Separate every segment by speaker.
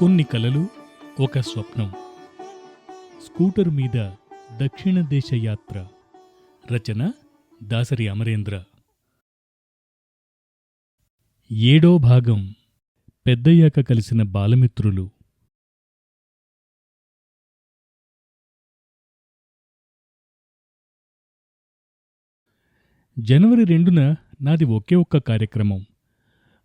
Speaker 1: కొన్ని కలలు ఒక స్వప్నం. స్కూటర్ మీద దక్షిణ దేశ యాత్ర రచన దాసరి అమరేంద్ర. ఏడో భాగం. పెద్దయ్యాక కలిసిన బాలమిత్రులు. జనవరి రెండున నాది ఒకే ఒక్క కార్యక్రమం.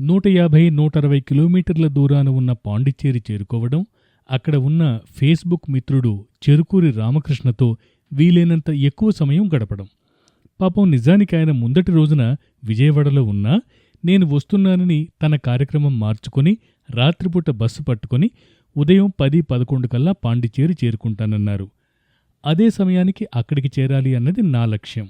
Speaker 1: నూట యాభై నూట అరవై కిలోమీటర్ల దూరాన ఉన్న పాండిచ్చేరి చేరుకోవడం అక్కడ ఉన్న ఫేస్బుక్ మిత్రుడు చెరుకూరి రామకృష్ణతో వీలైనంత ఎక్కువ సమయం గడపడం. పాపం నిజానికి ఆయన ముందటి రోజున విజయవాడలో ఉన్నా నేను వస్తున్నానని తన కార్యక్రమం మార్చుకొని రాత్రిపూట బస్సు పట్టుకొని ఉదయం పది పదకొండు కల్లా పాండిచ్చేరి చేరుకుంటానన్నారు. అదే సమయానికి అక్కడికి చేరాలి అన్నది నా లక్ష్యం.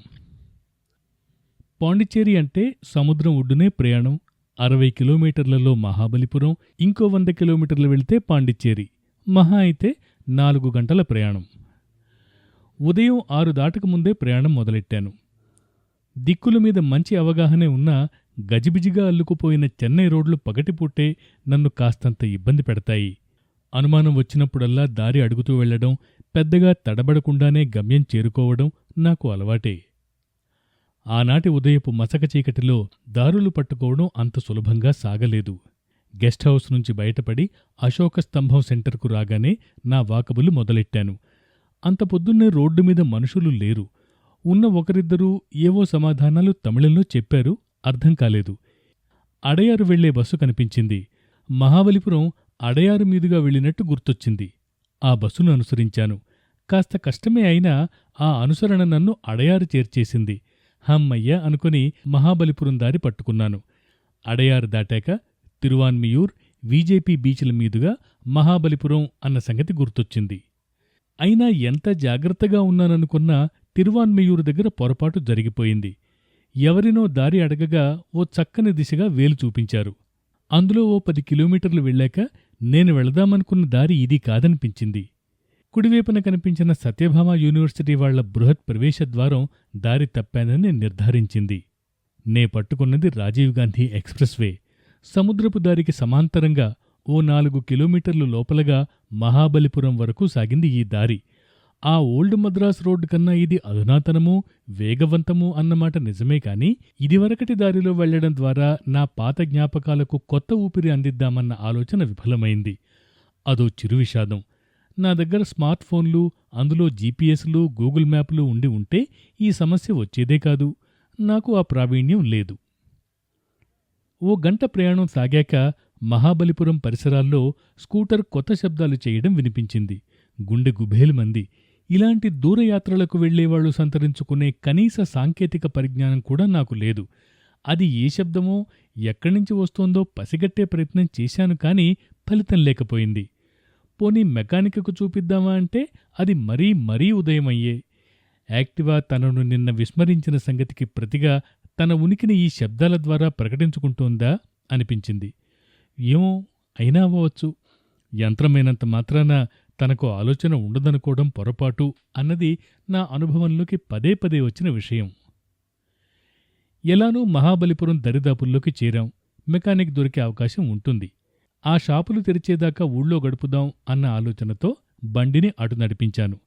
Speaker 1: పాండిచ్చేరి అంటే సముద్రం ఒడ్డునే ప్రయాణం. అరవై కిలోమీటర్లలో మహాబలిపురం ఇంకో వంద కిలోమీటర్లు వెళితే పాండిచ్చేరి. మహా అయితే నాలుగు గంటల ప్రయాణం. ఉదయం ఆరు దాటక ముందే ప్రయాణం మొదలెట్టాను. దిక్కుల మీద మంచి అవగాహనే ఉన్నా గజిబిజిగా అల్లుకుపోయిన చెన్నై రోడ్లు పగటిపూటే నన్ను కాస్తంత ఇబ్బంది పెడతాయి. అనుమానం వచ్చినప్పుడల్లా దారి అడుగుతూ వెళ్ళడం పెద్దగా తడబడకుండానే గమ్యం చేరుకోవడం నాకు అలవాటే. ఆనాటి ఉదయపు మసక చీకటిలో దారులు పట్టుకోవడం అంత సులభంగా సాగలేదు. గెస్ట్ హౌస్ నుంచి బయటపడి అశోక స్తంభం సెంటర్కు రాగానే నా వాకబులు మొదలెట్టాను. అంత పొద్దున్నే రోడ్డు మీద మనుషులు లేరు. ఉన్న ఒకరిద్దరూ ఏవో సమాధానాలు తమిళంలో చెప్పారు అర్థం కాలేదు. అడయారు వెళ్ళే బస్సు కనిపించింది. మహాబలిపురం అడయారు మీదుగా వెళ్ళినట్టు గుర్తొచ్చింది. ఆ బస్సును అనుసరించాను. కాస్త కష్టమే అయినా ఆ అనుసరణ నన్ను అడయారు చేర్చేసింది. హమ్మయ్య అనుకుని మహాబలిపురం దారి పట్టుకున్నాను. అడయారు దాటాక తిరువాన్మియూర్ వీజేపీ బీచ్ల మీదుగా మహాబలిపురం అన్న సంగతి గుర్తొచ్చింది. అయినా ఎంత జాగ్రత్తగా ఉన్నాననుకున్నా తిరువాన్మియూరు దగ్గర పొరపాటు జరిగిపోయింది. ఎవరినో దారి అడగగా ఓ చక్కని దిశగా వేలు చూపించారు. అందులో ఓ పది కిలోమీటర్లు వెళ్ళాక నేను వెళదామనుకున్న దారి ఇది కాదనిపించింది. కుడివైపున కనిపించిన సత్యభామ యూనివర్సిటీ వాళ్ళ బృహత్ ప్రవేశద్వారం దారి తప్పానని నిర్ధారించింది. నే పట్టుకున్నది రాజీవ్ గాంధీ ఎక్స్ప్రెస్ వే సముద్రపు దారికి సమాంతరంగా ఓ నాలుగు కిలోమీటర్లు లోపలగా మహాబలిపురం వరకు సాగింది ఈ దారి. ఆ ఓల్డ్ మద్రాస్ రోడ్డు కన్నా ఇది అధునాతనము వేగవంతము అన్నమాట నిజమే కాని ఇదివరకటి దారిలో వెళ్ళడం ద్వారా నా పాత జ్ఞాపకాలకు కొత్త ఊపిరి అందిద్దామన్న ఆలోచన విఫలమైంది. అదో చిరు విషాదం. నా దగ్గర స్మార్ట్ ఫోన్లు అందులో జీపీఎస్లు గూగుల్ మ్యాప్లు ఉండి ఉంటే ఈ సమస్య వచ్చేదే కాదు. నాకు ఆ ప్రావీణ్యం లేదు. ఓ గంట ప్రయాణం సాగాక మహాబలిపురం పరిసరాల్లో స్కూటర్ కొత్త శబ్దాలు చేయడం వినిపించింది. గుండె గుబేలుమంది. ఇలాంటి దూరయాత్రలకు వెళ్ళేవాళ్ళు సంతరించుకునే కనీస సాంకేతిక పరిజ్ఞానం కూడా నాకు లేదు. అది ఏ శబ్దమో ఎక్కడ్నుంచి వస్తోందో పసిగట్టే ప్రయత్నం చేశాను కాని ఫలితం లేకపోయింది. పోనీ మెకానిక్కు చూపిద్దామా అంటే అది మరీ మరీ ఉదయమయ్యే. యాక్టివా తనను నిన్న విస్మరించిన సంగతికి ప్రతిగా తన ఉనికిని ఈ శబ్దాల ద్వారా ప్రకటించుకుంటోందా అనిపించింది. ఏమో అయినా అవ్వవచ్చు. యంత్రమైనంత మాత్రాన తనకు ఆలోచన ఉండదనుకోవడం పొరపాటు అన్నది నా అనుభవంలోకి పదే పదే వచ్చిన విషయం. ఎలానూ మహాబలిపురం దరిదాపుల్లోకి చేరాం. మెకానిక్ దొరికే అవకాశం ఉంటుంది. ఆ షాపులు తెరిచేదాకా ఊళ్ళో గడుపుదాం అన్న ఆలోచనతో బండిని అటు నడిపించాను.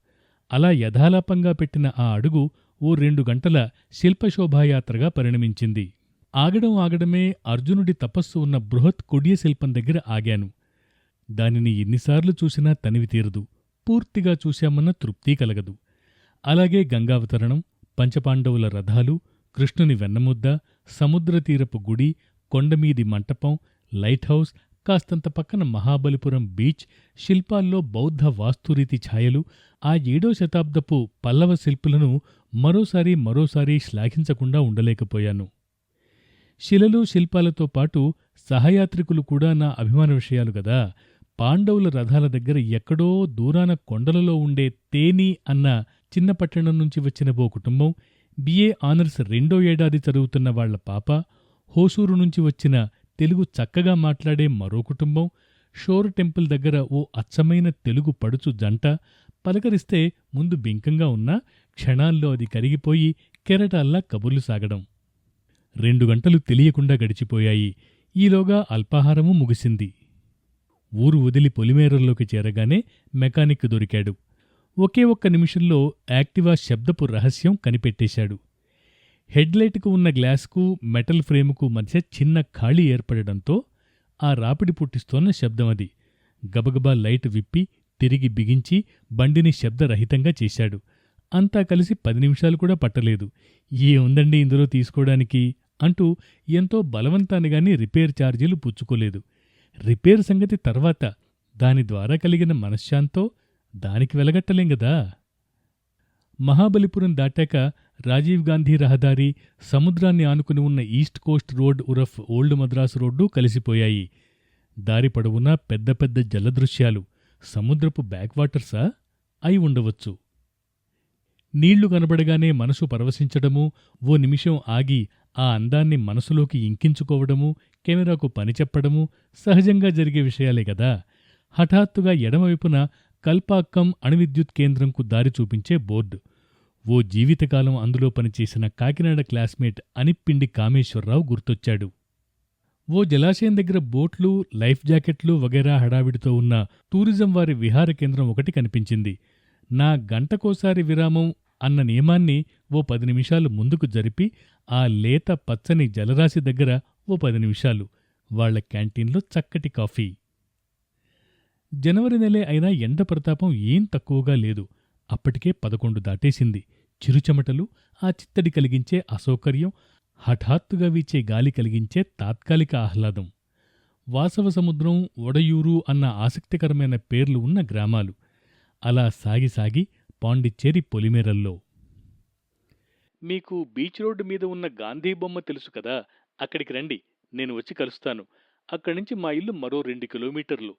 Speaker 1: అలా యథాలాపంగా పెట్టిన ఆ అడుగు ఓ రెండు గంటల శిల్పశోభాయాత్రగా పరిణమించింది. ఆగడం ఆగడమే అర్జునుడి తపస్సు ఉన్న బృహత్ కొడియ శిల్పం దగ్గర ఆగాను. దానిని ఎన్నిసార్లు చూసినా తనివి తీరదు. పూర్తిగా చూశామన్న తృప్తి కలగదు. అలాగే గంగావతరణం పంచపాండవుల రథాలు కృష్ణుని వెన్నముద్ద సముద్రతీరపు గుడి కొండమీది మంటపం లైట్ హౌస్ కాస్తంత పక్కన మహాబలిపురం బీచ్ శిల్పాల్లో బౌద్ధ వాస్తురీతి ఛాయలు ఆ ఏడో శతాబ్దపు పల్లవ శిల్పులను మరోసారి మరోసారి శ్లాఘించకుండా ఉండలేకపోయాను. శిలలు శిల్పాలతో పాటు సహయాత్రికులు కూడా నా అభిమాన విషయాలు గదా. పాండవుల రథాల దగ్గర ఎక్కడో దూరాన కొండలలో ఉండే తేని అన్న చిన్న పట్టణం నుంచి వచ్చిన ఓ కుటుంబం బిఏ ఆనర్స్ రెండో ఏడాది చదువుతున్న వాళ్ళ పాప హోసూరు నుంచి వచ్చిన తెలుగు చక్కగా మాట్లాడే మరో కుటుంబం షోర్ టెంపుల్ దగ్గర ఓ అచ్చమైన తెలుగు పడుచు జంట పలకరిస్తే ముందు బింకంగా ఉన్నా క్షణాల్లో అది కరిగిపోయి కెరటాల్లా కబుర్లు సాగడం. రెండు గంటలు తెలియకుండా గడిచిపోయాయి. ఈలోగా అల్పాహారము ముగిసింది. ఊరు వదిలి పొలిమేరల్లోకి చేరగానే మెకానిక్ దొరికాడు. ఒకే ఒక్క నిమిషంలో యాక్టివా శబ్దపు రహస్యం కనిపెట్టేశాడు. హెడ్లైట్కు ఉన్న గ్లాస్కు మెటల్ ఫ్రేముకు మధ్య చిన్న ఖాళీ ఏర్పడడంతో ఆ రాపిడి పుట్టిస్తోన్న శబ్దం అది. గబగబా లైట్ విప్పి తిరిగి బిగించి బండిని శబ్దరహితంగా చేశాడు. అంతా కలిసి పది నిమిషాలు కూడా పట్టలేదు. ఏముందండి ఇందులో తీసుకోవడానికి? అంటూ ఎంతో బలవంతానిగాని రిపేర్ ఛార్జీలు పుచ్చుకోలేదు. రిపేర్ సంగతి తర్వాత. దాని ద్వారా కలిగిన మనశ్శాంతో దానికి వెలగట్టలేం గదా? మహాబలిపురం దాటాక రాజీవ్ గాంధీ రహదారి సముద్రాన్ని ఆనుకుని ఉన్న ఈస్ట్ కోస్ట్ రోడ్ ఉరఫ్ ఓల్డ్ మద్రాసు రోడ్డు కలిసిపోయాయి. దారి పొడవునా పెద్ద పెద్ద జలదృశ్యాలు. సముద్రపు బ్యాక్వాటర్సా అయి ఉండవచ్చు. నీళ్ళు కనబడగానే మనసు పరవశించడము ఓ నిమిషం ఆగి ఆ అందాన్ని మనసులోకి ఇంకించుకోవడము కెమెరాకు పనిచెప్పడము సహజంగా జరిగే విషయాలే కదా. హఠాత్తుగా ఎడమవైపున కల్పాక్కం అణువిద్యుత్ కేంద్రంకు దారి చూపించే బోర్డు. ఓ జీవితకాలం అందులో పనిచేసిన కాకినాడ క్లాస్మేట్ అనిప్పిండి కామేశ్వరరావు గుర్తొచ్చాడు. ఓ జలాశయం దగ్గర బోట్లు లైఫ్ జాకెట్లు వగైరా హడావిడితో ఉన్న టూరిజం వారి విహార కేంద్రం ఒకటి కనిపించింది. నా గంటకోసారి విరామం అన్న నియమాన్ని ఓ పది నిమిషాలు ముందుకు జరిపి ఆ లేత పచ్చని జలరాశి దగ్గర ఓ పది నిమిషాలు. వాళ్ళ క్యాంటీన్లో చక్కటి కాఫీ. జనవరి నెలే అయినా ఎండ ప్రతాపం ఏం తక్కువగా లేదు. అప్పటికే పదకొండు దాటేసింది. చిరుచెమటలు ఆ చిత్తడి కలిగించే అసౌకర్యం హఠాత్తుగా వీచే గాలి కలిగించే తాత్కాలిక ఆహ్లాదం. వాసవ సముద్రం ఒడయూరు అన్న ఆసక్తికరమైన పేర్లు ఉన్న గ్రామాలు. అలా సాగి సాగి పాండిచ్చేరి పొలిమేరల్లో. మీకు బీచ్ రోడ్డు మీద ఉన్న గాంధీ బొమ్మ తెలుసు కదా? అక్కడికి రండి నేను వచ్చి కలుస్తాను. అక్కడి నుంచి మా ఇల్లు మరో రెండు కిలోమీటర్లు.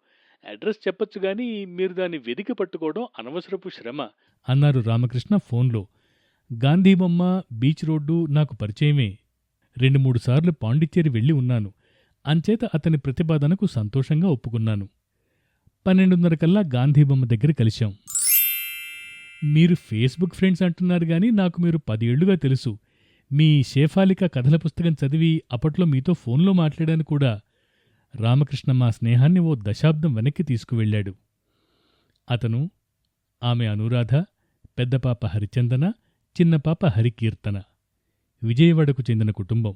Speaker 1: అడ్రస్ చెప్పొచ్చు కానీ మీరు దాన్ని వెదికి పట్టుకోవడం అనవసరపు శ్రమ. అన్నారు రామకృష్ణ ఫోన్లో. గాంధీబొమ్మ బీచ్ రోడ్డు నాకు పరిచయమే. రెండు మూడు సార్లు పాండిచ్చేరి వెళ్ళి ఉన్నాను. అంచేత అతని ప్రతిపాదనకు సంతోషంగా ఒప్పుకున్నాను. పన్నెండున్నర కల్లా గాంధీబొమ్మ దగ్గర కలిశాం. మీరు ఫేస్బుక్ ఫ్రెండ్స్ అంటున్నారు కానీ నాకు మీరు పదేళ్ళుగా తెలుసు. మీ శేఫాలిక కథల పుస్తకం చదివి అప్పట్లో మీతో ఫోన్లో మాట్లాడాను కూడా. రామకృష్ణ మా స్నేహాన్ని ఓ దశాబ్దం వెనక్కి తీసుకువెళ్ళాడు. అతను ఆమె అనురాధ పెద్దపాప హరిచందన చిన్నపాప హరికీర్తన. విజయవాడకు చెందిన కుటుంబం.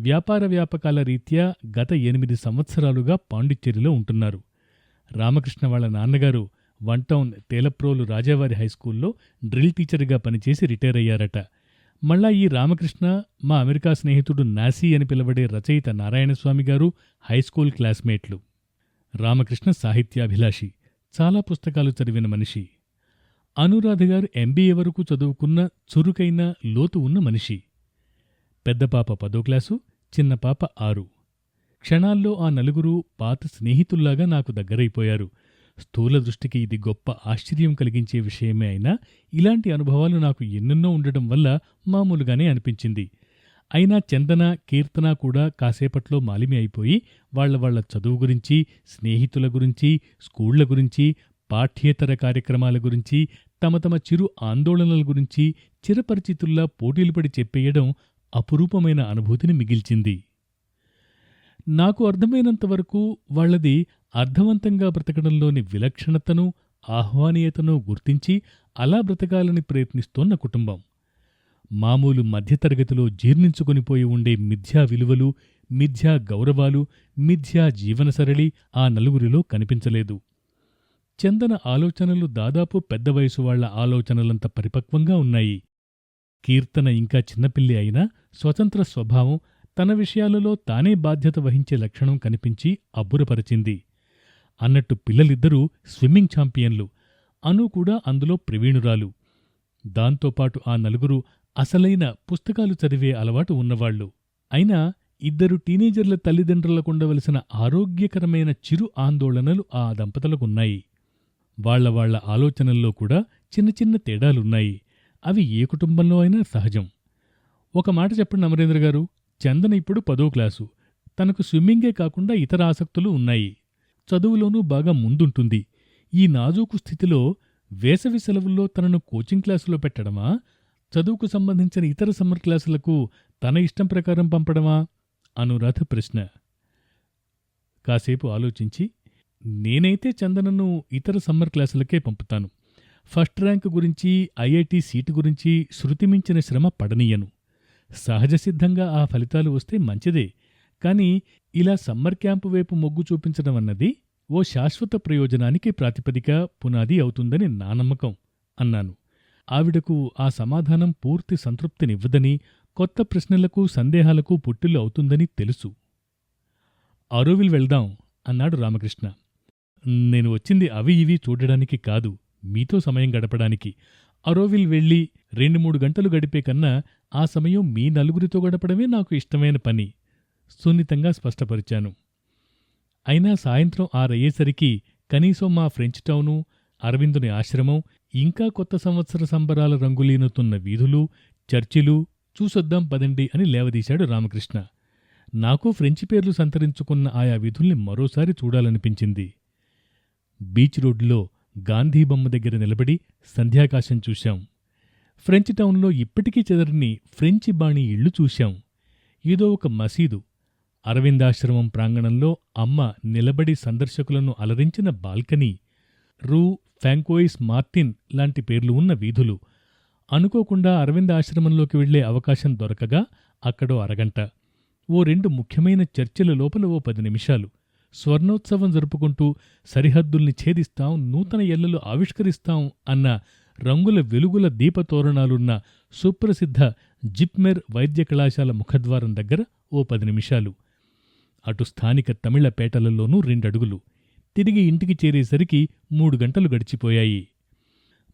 Speaker 1: వ్యాపార వ్యాపకాల రీత్యా గత ఎనిమిది సంవత్సరాలుగా పాండిచ్చేరిలో ఉంటున్నారు. రామకృష్ణ వాళ్ళ నాన్నగారు వన్ టౌన్ తేలప్రోలు రాజావారి హైస్కూల్లో డ్రిల్ టీచర్గా పనిచేసి రిటైర్ అయ్యారట. మళ్ళా ఈ రామకృష్ణ మా అమెరికా స్నేహితుడు నాసీ అని పిలవడే రచయిత నారాయణస్వామి గారు హైస్కూల్ క్లాస్మేట్లు. రామకృష్ణ సాహిత్యాభిలాషి చాలా పుస్తకాలు చదివిన మనిషి. అనురాధ గారు ఎంబీఏ వరకు చదువుకున్న చురుకైన లోతు ఉన్న మనిషి. పెద్దపాప పదో క్లాసు చిన్న పాప ఆరు. క్షణాల్లో ఆ నలుగురు పాత స్నేహితుల్లాగా నాకు దగ్గరైపోయారు. స్థూల దృష్టికి ఇది గొప్ప ఆశ్చర్యం కలిగించే విషయమే అయినా ఇలాంటి అనుభవాలు నాకు ఎన్నెన్నో ఉండడం వల్ల మామూలుగానే అనిపించింది. అయినా చందన కీర్తన కూడా కాసేపట్లో మాలిమి అయిపోయి వాళ్ళ వాళ్ళ చదువు గురించి స్నేహితుల గురించి స్కూళ్ళ గురించి పాఠ్యేతర కార్యక్రమాల గురించి తమ తమ చిరు ఆందోళనల గురించి చిరపరిచితుల్లా పోటీలు పడి చెప్పేయడం అపురూపమైన అనుభూతిని మిగిల్చింది. నాకు అర్థమైనంతవరకు వాళ్ళది అర్థవంతంగా బ్రతకడంలోని విలక్షణతను ఆహ్వానీయతను గుర్తించి అలా బ్రతకాలని ప్రయత్నిస్తోన్న కుటుంబం. మామూలు మధ్యతరగతిలో జీర్ణించుకొనిపోయి ఉండే మిథ్యా విలువలు మిథ్యా గౌరవాలు మిథ్యా జీవనసరళి ఆ నలుగురిలో కనిపించలేదు. చందన ఆలోచనలు దాదాపు పెద్ద వయసు వాళ్ళ ఆలోచనలంత పరిపక్వంగా ఉన్నాయి. కీర్తన ఇంకా చిన్నపిల్లి అయినా స్వతంత్ర స్వభావం తన విషయాలలో తానే బాధ్యత వహించే లక్షణం కనిపించి అబ్బురపరిచింది. అన్నట్టు పిల్లలిద్దరూ స్విమ్మింగ్ ఛాంపియన్లు. అను కూడా అందులో ప్రవీణురాలు. దాంతోపాటు ఆ నలుగురు అసలైన పుస్తకాలు చదివే అలవాటు ఉన్నవాళ్ళు అయినా ఇద్దరు టీనేజర్ల తల్లిదండ్రులకుండవలసిన ఆరోగ్యకరమైన చిరు ఆందోళనలు ఆ దంపతులకున్నాయి. వాళ్ళ వాళ్ళ ఆలోచనల్లో కూడా చిన్న చిన్న తేడాలున్నాయి. అవి ఏ కుటుంబంలో అయినా సహజం. ఒక మాట చెప్పండి అమరేంద్ర గారు. చందన ఇప్పుడు పదో క్లాసు. తనకు స్విమ్మింగే కాకుండా ఇతర ఆసక్తులు ఉన్నాయి. చదువులోనూ బాగా ముందుంటుంది. ఈ నాజూకు స్థితిలో వేసవి సెలవుల్లో తనను కోచింగ్ క్లాసులో పెట్టడమా? చదువుకు సంబంధించిన ఇతర సమ్మర్ క్లాసులకు తన ఇష్టం ప్రకారం పంపడమా? అనురాధ ప్రశ్న. కాసేపు ఆలోచించి నేనైతే చందనను ఇతర సమ్మర్ క్లాసులకే పంపుతాను. ఫస్ట్ ర్యాంక్ గురించి ఐఐటి సీటు గురించి శృతిమించిన శ్రమ పడనీయను. సహజసిద్ధంగా ఆ ఫలితాలు వస్తే మంచిదే. కానీ ఇలా సమ్మర్ క్యాంపు వైపు మొగ్గు చూపించడం అన్నది ఓ శాశ్వత ప్రయోజనానికి ప్రాతిపదిక పునాది అవుతుందని నా నమ్మకం అన్నాను. ఆవిడకు ఆ సమాధానం పూర్తి సంతృప్తినివ్వదని కొత్త ప్రశ్నలకు సందేహాలకు పుట్టిల్లు అవుతుందని తెలుసు. అరోవిల్ వెళ్దాం అన్నాడు రామకృష్ణ. నేను వచ్చింది అవి ఇవి చూడడానికి కాదు మీతో సమయం గడపడానికి. అరోవిల్ వెళ్ళి రెండు మూడు గంటలు గడిపే కన్నా ఆ సమయం మీ నలుగురితో గడపడమే నాకు ఇష్టమైన పని. సున్నితంగా స్పష్టపరిచాను. అయినా సాయంత్రం ఆరయ్యేసరికి కనీసం మా ఫ్రెంచ్ టౌను అరవిందుని ఆశ్రమం ఇంకా కొత్త సంవత్సర సంబరాల రంగులీనుతున్న వీధులు చర్చిలు చూసొద్దాం పదండి అని లేవదీశాడు రామకృష్ణ. నాకు ఫ్రెంచి పేర్లు సంతరించుకున్న ఆయా విధుల్ని మరోసారి చూడాలనిపించింది. బీచ్ రోడ్డులో గాంధీ బొమ్మ దగ్గర నిలబడి సంధ్యాకాశం చూశాం. ఫ్రెంచ్ టౌన్లో ఇప్పటికీ చెదరని ఫ్రెంచి బాణి ఇళ్ళు చూశాం. ఏదో ఒక మసీదు అరవిందాశ్రమం ప్రాంగణంలో అమ్మ నిలబడి సందర్శకులను అలరించిన బాల్కనీ రూ. ఫ్యాంకోయిస్ మార్టిన్ లాంటి పేర్లు ఉన్న వీధులు. అనుకోకుండా అరవింద ఆశ్రమంలోకి వెళ్ళే అవకాశం దొరకగా అక్కడో అరగంట. ఓ రెండు ముఖ్యమైన చర్చల లోపల ఓ పది నిమిషాలు. స్వర్ణోత్సవం జరుపుకుంటూ సరిహద్దుల్ని ఛేదిస్తాం నూతన ఎల్లలు ఆవిష్కరిస్తాం అన్న రంగుల వెలుగుల దీపతోరణాలున్న సుప్రసిద్ధ జిప్మెర్ వైద్య కళాశాల ముఖద్వారం దగ్గర ఓ పది నిమిషాలు. అటు స్థానిక తమిళ పేటలలోనూ రెండడుగులు. తిరిగి ఇంటికి చేరేసరికి మూడు గంటలు గడిచిపోయాయి.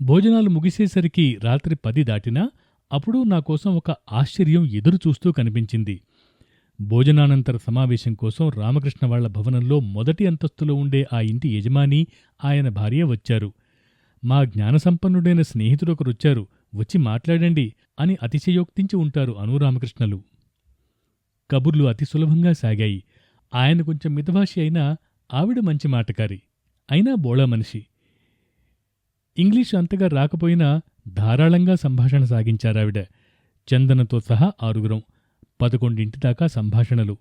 Speaker 1: భోజనాలు ముగిసేసరికి రాత్రి పది దాటినా అప్పుడు నా కోసం ఒక ఆశ్చర్యం ఎదురు చూస్తూ కనిపించింది. భోజనానంతర సమావేశం కోసం రామకృష్ణ వాళ్ళ భవనంలో మొదటి అంతస్తులో ఉండే ఆ ఇంటి యజమాని ఆయన భార్య వచ్చారు. మా జ్ఞానసంపన్నుడైన స్నేహితుడొకరొచ్చారు వచ్చి మాట్లాడండి అని అతిశయోక్తించి ఉంటారు అనురామకృష్ణలు కబుర్లు అతి సులభంగా సాగాయి. ఆయన కొంచెం మితభాషి అయినా ఆవిడ మంచి మాటకారి. అయినా బోళా మనిషి. ఇంగ్లీష్ అంతగా రాకపోయినా ధారాళంగా సంభాషణ సాగించారావిడ. చందనతో సహా ఆరుగురం. పదకొండింటి దాకా సంభాషణలు.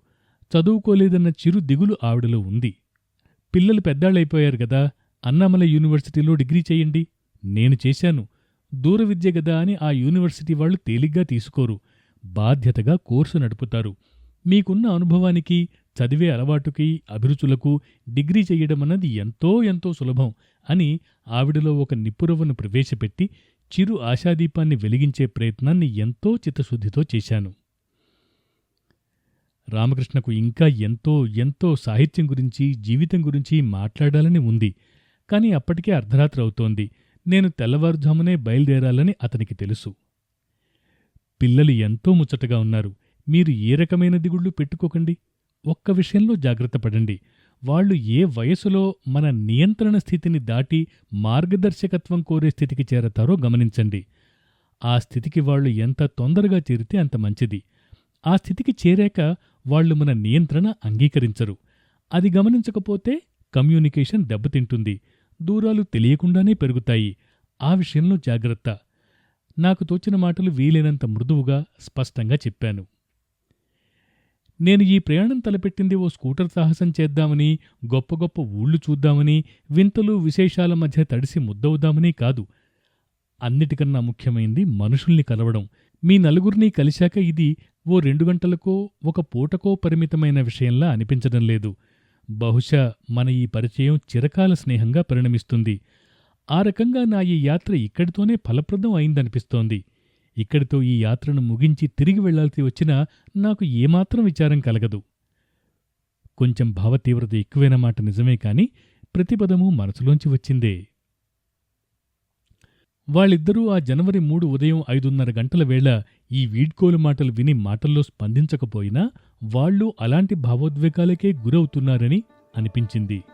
Speaker 1: చదువుకోలేదన్న చిరు దిగులు ఆవిడలో ఉంది. పిల్లలు పెద్దాళ్ళైపోయారు గదా అన్నామల యూనివర్సిటీలో డిగ్రీ చేయండి. నేను చేశాను. దూర విద్య గదా అని ఆ యూనివర్సిటీ వాళ్ళు తేలిగ్గా తీసుకోరు. బాధ్యతగా కోర్సు నడుపుతారు. మీకున్న అనుభవానికి చదివే అలవాటుకి అభిరుచులకు డిగ్రీ చెయ్యడమన్నది ఎంతో ఎంతో సులభం అని ఆవిడలో ఒక నిప్పురవ్వను ప్రవేశపెట్టి చిరు ఆశాదీపాన్ని వెలిగించే ప్రయత్నాన్ని ఎంతో చిత్తశుద్ధితో చేశాను. రామకృష్ణకు ఇంకా ఎంతో ఎంతో సాహిత్యం గురించి జీవితం గురించి మాట్లాడాలని ఉంది. కాని అప్పటికే అర్ధరాత్రి అవుతోంది. నేను తెల్లవారుజామునే బయలుదేరాలని అతనికి తెలుసు. పిల్లలు ఎంతో ముచ్చటగా ఉన్నారు. మీరు ఏ రకమైన దిగుళ్ళు పెట్టుకోకండి. ఒక్క విషయంలో జాగ్రత్త పడండి. వాళ్ళు ఏ వయసులో మన నియంత్రణ స్థితిని దాటి మార్గదర్శకత్వం కోరే స్థితికి చేరతారో గమనించండి. ఆ స్థితికి వాళ్ళు ఎంత తొందరగా చేరితే అంత మంచిది. ఆ స్థితికి చేరాక వాళ్ళు మన నియంత్రణ అంగీకరించరు. అది గమనించకపోతే కమ్యూనికేషన్ దెబ్బతింటుంది. దూరాలు తెలియకుండానే పెరుగుతాయి. ఆ విషయంలో జాగ్రత్త. నాకు తోచిన మాటలు వీలైనంత మృదువుగా స్పష్టంగా చెప్పాను. నేను ఈ ప్రయాణం తలపెట్టింది ఓ స్కూటర్ సాహసం చేద్దామని గొప్ప గొప్ప ఊళ్ళు చూద్దామని వింతలు విశేషాల మధ్య తడిసి ముద్దవుదామని కాదు. అన్నిటికన్నా ముఖ్యమైంది మనుషుల్ని కలవడం. మీ నలుగురిని కలిశాక ఇది ఓ రెండు గంటలకో ఒక పూటకో పరిమితమైన విషయంలా అనిపించడం లేదు. బహుశా మన ఈ పరిచయం చిరకాల స్నేహంగా పరిణమిస్తుంది. ఆ రకంగా నా ఈ యాత్ర ఇక్కడితోనే ఫలప్రదం అయిందనిపిస్తోంది. ఇక్కడితో ఈ యాత్రను ముగించి తిరిగి వెళ్ళాల్సి వచ్చినా నాకు ఏమాత్రం విచారం కలగదు. కొంచెం భావతీవ్రత ఎక్కువైన మాట నిజమే కాని ప్రతిపదము మనసులోంచి వచ్చిందే. వాళ్ళిద్దరూ ఆ జనవరి మూడు ఉదయం ఐదున్నర గంటల వేళ ఈ వీడ్కోలు మాటలు విని మాటల్లో స్పందించకపోయినా వాళ్ళు అలాంటి భావోద్వేగాలకే గురవుతున్నారని అనిపించింది.